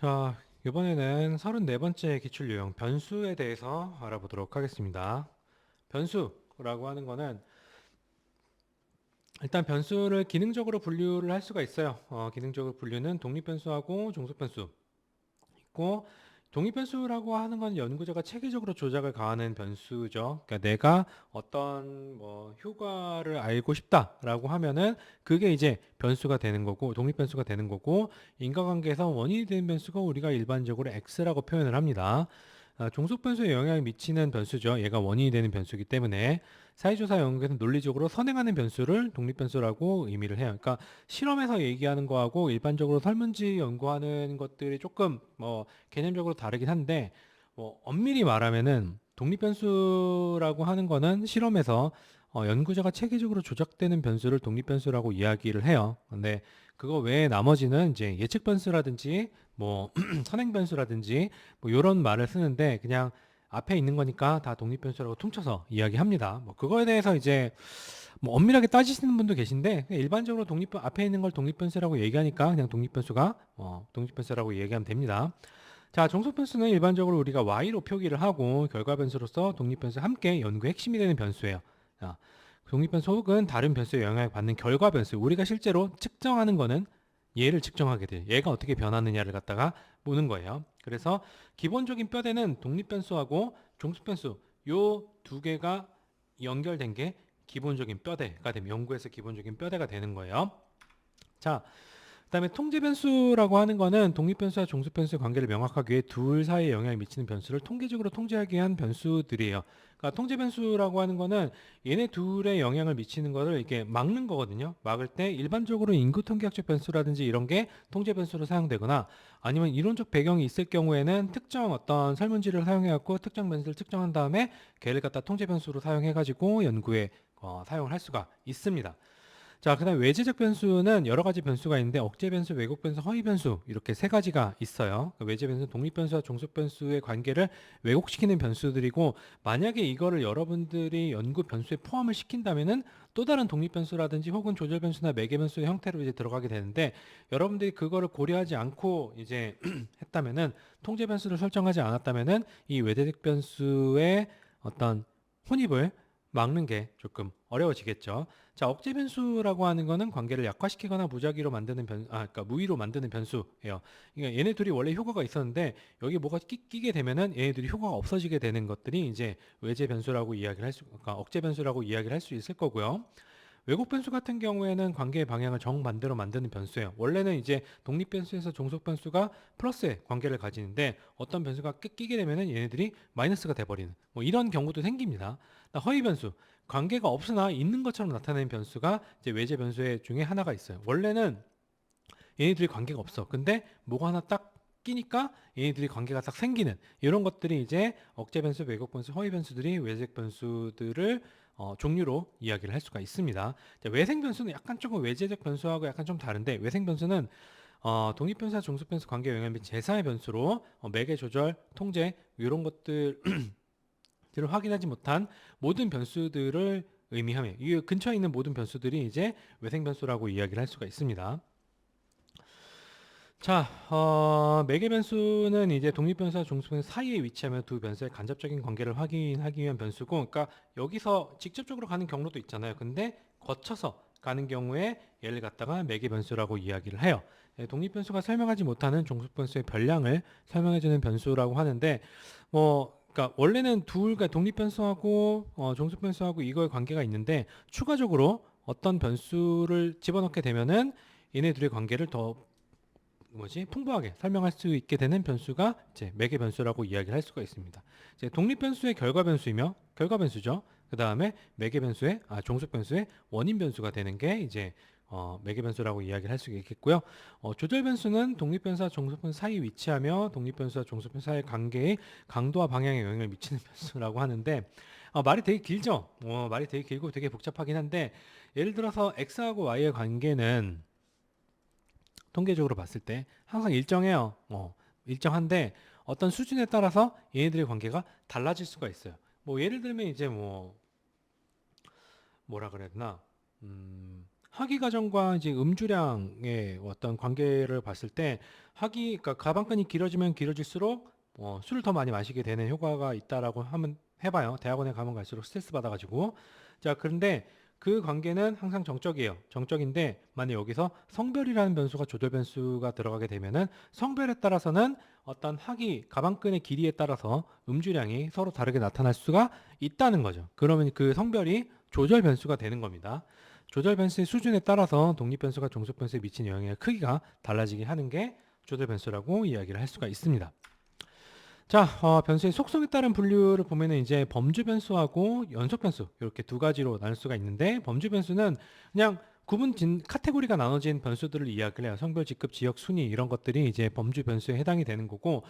자, 이번에는 34번째 기출 유형 변수에 대해서 알아보도록 하겠습니다. 변수라고 하는 거는 일단 변수를 기능적으로 분류를 할 수가 있어요. 어, 기능적으로 분류는 독립변수하고 종속변수 있고 독립변수라고 하는 건 연구자가 체계적으로 조작을 가하는 변수죠. 그러니까 내가 어떤 뭐 효과를 알고 싶다라고 하면은 그게 이제 변수가 되는 거고 독립 변수가 되는 거고 인과관계에서 원인이 되는 변수가 우리가 일반적으로 x라고 표현을 합니다. 아, 종속 변수에 영향을 미치는 변수죠. 얘가 원인이 되는 변수이기 때문에 사회조사 연구에서 논리적으로 선행하는 변수를 독립변수라고 의미를 해요. 그러니까 실험에서 얘기하는 거하고 일반적으로 설문지 연구하는 것들이 조금 뭐 개념적으로 다르긴 한데 뭐 엄밀히 말하면은 독립변수라고 하는 거는 실험에서 어, 연구자가 체계적으로 조작되는 변수를 독립 변수라고 이야기를 해요. 근데 그거 외에 나머지는 이제 예측 변수라든지 뭐 선행 변수라든지 뭐 이런 말을 쓰는데 그냥 앞에 있는 거니까 다 독립 변수라고 퉁쳐서 이야기합니다. 뭐 그거에 대해서 이제 뭐 엄밀하게 따지시는 분도 계신데 일반적으로 독립 앞에 있는 걸 독립 변수라고 얘기하니까 그냥 독립 변수가 어, 독립 변수라고 얘기하면 됩니다. 자, 정속 변수는 일반적으로 우리가 y로 표기를 하고 결과 변수로서 독립 변수 함께 연구의 핵심이 되는 변수예요. 자, 독립 변수 혹은 다른 변수에 영향을 받는 결과 변수. 우리가 실제로 측정하는 거는 얘를 측정하게 돼. 얘가 어떻게 변하느냐를 갖다가 보는 거예요. 그래서 기본적인 뼈대는 독립 변수하고 종속 변수 요 두 개가 연결된 게 기본적인 뼈대가 되면 연구에서 기본적인 뼈대가 되는 거예요. 자, 그다음에 통제 변수라고 하는 거는 독립 변수와 종속 변수의 관계를 명확하기 위해 둘 사이에 영향을 미치는 변수를 통계적으로 통제하기 위한 변수들이에요. 그러니까 통제 변수라고 하는 거는 얘네 둘의 영향을 미치는 거를 이렇게 막는 거거든요. 막을 때 일반적으로 인구 통계학적 변수라든지 이런 게 통제 변수로 사용되거나 아니면 이론적 배경이 있을 경우에는 특정 어떤 설문지를 사용해 갖고 특정 변수를 측정한 다음에 걔를 갖다 통제 변수로 사용해 가지고 연구에 어, 사용을 할 수가 있습니다. 자, 그 다음 외제적 변수는 여러 가지 변수가 있는데 억제 변수, 왜곡 변수, 허위 변수 이렇게 세 가지가 있어요. 그 외제 변수, 독립 변수와 종속 변수의 관계를 왜곡시키는 변수들이고 만약에 이거를 여러분들이 연구 변수에 포함을 시킨다면은 또 다른 독립 변수라든지 혹은 조절 변수나 매개 변수의 형태로 이제 들어가게 되는데 여러분들이 그거를 고려하지 않고 이제 했다면은 통제 변수를 설정하지 않았다면은 이 외제적 변수의 어떤 혼입을 막는 게 조금 어려워지겠죠. 자, 억제 변수라고 하는 거는 관계를 약화시키거나 무작위로 만드는 변, 아, 그러니까 무위로 만드는 변수예요. 그러니까 얘네 둘이 원래 효과가 있었는데 여기 뭐가 끼, 끼게 되면은 얘네 들이 효과가 없어지게 되는 것들이 이제 외제 변수라고 이야기를 할 수, 그러니까 억제 변수라고 이야기를 할 수 있을 거고요. 왜곡 변수 같은 경우에는 관계의 방향을 정반대로 만드는 변수예요. 원래는 이제 독립 변수에서 종속 변수가 플러스의 관계를 가지는데 어떤 변수가 끼게 되면은 얘네들이 마이너스가 돼버리는 뭐 이런 경우도 생깁니다. 허위 변수 관계가 없으나 있는 것처럼 나타내는 변수가 이제 외제 변수의 중에 하나가 있어요. 원래는 얘네들이 관계가 없어. 근데 뭐가 하나 딱 끼니까 얘네들이 관계가 딱 생기는 이런 것들이 이제 억제 변수, 왜곡 변수, 허위 변수들이 외적 변수들을 어, 종류로 이야기를 할 수가 있습니다. 외생 변수는 약간 조금 외제적 변수하고 약간 좀 다른데 외생 변수는 어, 독립 변수와 종속 변수 관계 영향 및 제3의 변수로 어, 매개 조절, 통제 이런 것들 을 확인하지 못한 모든 변수들을 의미하며 이 근처에 있는 모든 변수들이 이제 외생 변수라고 이야기를 할 수가 있습니다. 자, 어, 매개 변수는 이제 독립 변수와 종속 변수 사이에 위치하며 두 변수의 간접적인 관계를 확인하기 위한 변수고, 그러니까 여기서 직접적으로 가는 경로도 있잖아요. 근데 거쳐서 가는 경우에 얘를 갖다가 매개 변수라고 이야기를 해요. 예, 독립 변수가 설명하지 못하는 종속 변수의 변량을 설명해주는 변수라고 하는데, 뭐 그러니까 원래는 둘, 그러니까 독립 변수하고 어, 종속 변수하고 이거의 관계가 있는데 추가적으로 어떤 변수를 집어넣게 되면은 얘네 둘의 관계를 더 뭐지 풍부하게 설명할 수 있게 되는 변수가 이제 매개 변수라고 이야기를 할 수가 있습니다. 이제 독립 변수의 결과 변수이며 결과 변수죠. 그 다음에 매개 변수의 아 종속 변수의 원인 변수가 되는 게 이제 어, 매개 변수라고 이야기를 할 수 있겠고요. 어, 조절 변수는 독립 변수와 종속 변수 사이 위치하며 독립 변수와 종속 변수 사이의 관계의 강도와 방향에 영향을 미치는 변수라고 하는데 어, 말이 되게 길죠. 어, 말이 되게 길고 되게 복잡하긴 한데 예를 들어서 x하고 y의 관계는 통계적으로 봤을 때 항상 일정해요. 어, 일정한데 어떤 수준에 따라서 얘네들의 관계가 달라질 수가 있어요. 뭐 예를 들면 이제 뭐 뭐라 그래야 되나? 음, 하기 과정과 이제 음주량의 어떤 관계를 봤을 때 하기 그러니까 가방끈이 길어지면 길어질수록 어, 술을 더 많이 마시게 되는 효과가 있다라고 하면 해봐요. 대학원에 가면 갈수록 스트레스 받아가지고 자 그런데 그 관계는 항상 정적이에요. 정적인데 만약 여기서 성별이라는 변수가 조절 변수가 들어가게 되면은 성별에 따라서는 어떤 하기 가방끈의 길이에 따라서 음주량이 서로 다르게 나타날 수가 있다는 거죠. 그러면 그 성별이 조절 변수가 되는 겁니다. 조절 변수의 수준에 따라서 독립 변수가 종속 변수에 미치는 영향의 크기가 달라지게 하는 게 조절 변수라고 이야기를 할 수가 있습니다. 자, 어, 변수의 속성에 따른 분류를 보면은 이제 범주 변수하고 연속 변수 이렇게 두 가지로 나눌 수가 있는데 범주 변수는 그냥 구분 진 카테고리가 나눠진 변수들을 이야기를 해요. 성별, 직급, 지역, 순위 이런 것들이 이제 범주 변수에 해당이 되는 거고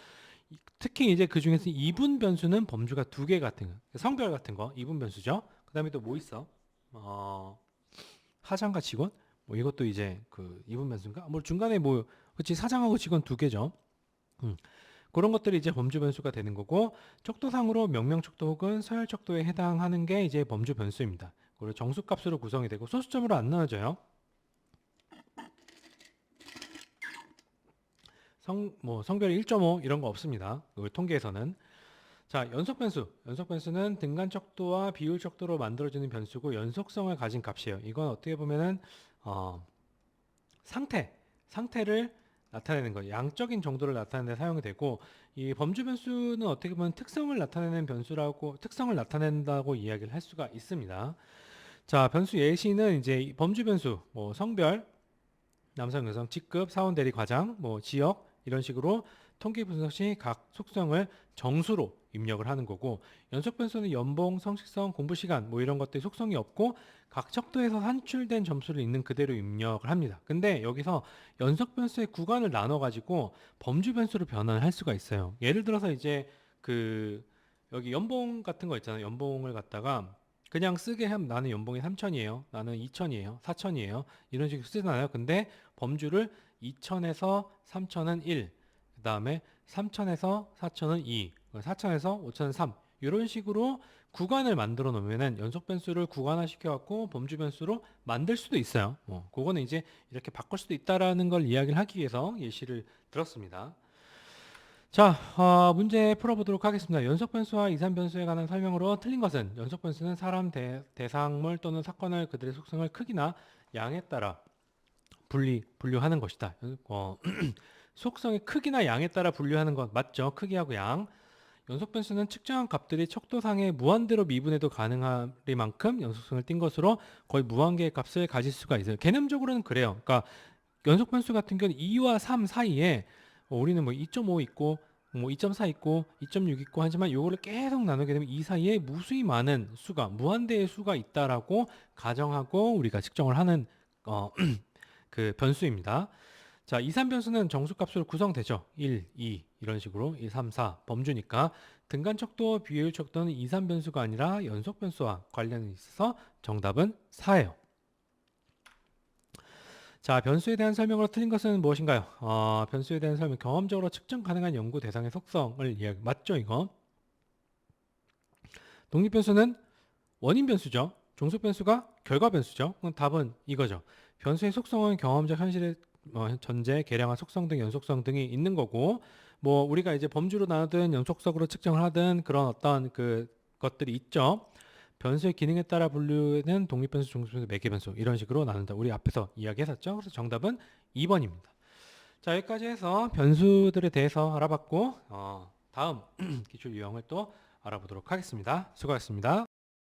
이- 특히 이제 그 중에서 이분 변수는 범주가 두 개 같은 거, 성별 같은 거 이분 변수죠. 그다음에 또 뭐 있어? 어, 사장과 직원? 뭐 이것도 이제 그 이분 변수인가? 뭐 중간에 뭐 그렇지 사장하고 직원 두 개죠. 음. 그런 것들이 이제 범주 변수가 되는 거고 척도상으로 명명 척도 혹은 서열 척도에 해당하는 게 이제 범주 변수입니다. 그리고 정수 값으로 구성이 되고 소수점으로 안 나눠져요. 성, 뭐 성별 1.5 이런 거 없습니다. 그 통계에서는. 자, 연속 변수. 연속 변수는 등간 척도와 비율 척도로 만들어지는 변수고 연속성을 가진 값이에요. 이건 어떻게 보면은 어, 상태, 상태를 나타내는 거, 양적인 정도를 나타내는 데 사용이 되고 이 범주 변수는 어떻게 보면 특성을 나타내는 변수라고 특성을 나타낸다고 이야기를 할 수가 있습니다. 자, 변수 예시는 이제 이 범주 변수, 뭐 성별, 남성, 여성, 직급, 사원 대리 과장, 뭐 지역 이런 식으로 통계 분석 시 각 속성을 정수로 입력을 하는 거고 연속 변수는 연봉, 성식성, 공부 시간 뭐 이런 것들 속성이 없고 각 척도에서 산출된 점수를 있는 그대로 입력을 합니다. 근데 여기서 연속 변수의 구간을 나눠 가지고 범주 변수로 변환을 할 수가 있어요. 예를 들어서 이제 그 여기 연봉 같은 거 있잖아요. 연봉을 갖다가 그냥 쓰게 하면 나는 연봉이 3천이에요. 나는 2천이에요. 4천이에요. 이런 식으로 쓰잖아요. 근데 범주를 2천에서 3천은 1, 그 다음에 3천에서 4천은 2, 4천에서 5천은 3 이런 식으로 구간을 만들어 놓으면은 연속 변수를 구간화 시켜갖고 범주 변수로 만들 수도 있어요. 뭐 그거는 이제 이렇게 바꿀 수도 있다라는 걸 이야기를 하기 위해서 예시를 들었습니다. 자, 어, 문제 풀어보도록 하겠습니다. 연속 변수와 이산 변수에 관한 설명으로 틀린 것은 연속 변수는 사람, 대, 대상물 또는 사건을 그들의 속성을 크기나 양에 따라 분리 분류하는 것이다. 어, 속성의 크기나 양에 따라 분류하는 것 맞죠? 크기하고 양. 연속 변수는 측정한 값들이 척도상의 무한대로 미분해도 가능하리만큼 연속성을 띈 것으로 거의 무한계의 값을 가질 수가 있어요. 개념적으로는 그래요. 그러니까 연속 변수 같은 경우는 2와 3 사이에 어, 우리는 뭐 2.5 있고 뭐 2.4 있고 2.6 있고 하지만 요거를 계속 나누게 되면 이 사이에 무수히 많은 수가 무한대의 수가 있다라고 가정하고 우리가 측정을 하는 어, 그 변수입니다. 자, 이산 변수는 정수값으로 구성되죠. 1, 2 이런 식으로 1, 3, 4 범주니까 등간 척도, 비율 척도는 이산 변수가 아니라 연속 변수와 관련이 있어서 정답은 4예요. 자, 변수에 대한 설명으로 틀린 것은 무엇인가요? 어, 변수에 대한 설명, 경험적으로 측정 가능한 연구 대상의 속성을 이야기, 맞죠, 이거? 독립 변수는 원인 변수죠. 종속 변수가 결과 변수죠. 그럼 답은 이거죠. 변수의 속성은 경험적 현실의 어, 전제, 계량화 속성 등 연속성 등이 있는 거고, 뭐 우리가 이제 범주로 나누든 연속성으로 측정을 하든 그런 어떤 그 것들이 있죠. 변수의 기능에 따라 분류는 독립변수, 종속변수, 매개변수 이런 식으로 나눈다. 우리 앞에서 이야기했었죠. 그래서 정답은 2번입니다. 자 여기까지 해서 변수들에 대해서 알아봤고 어, 다음 기출 유형을 또 알아보도록 하겠습니다. 수고하셨습니다.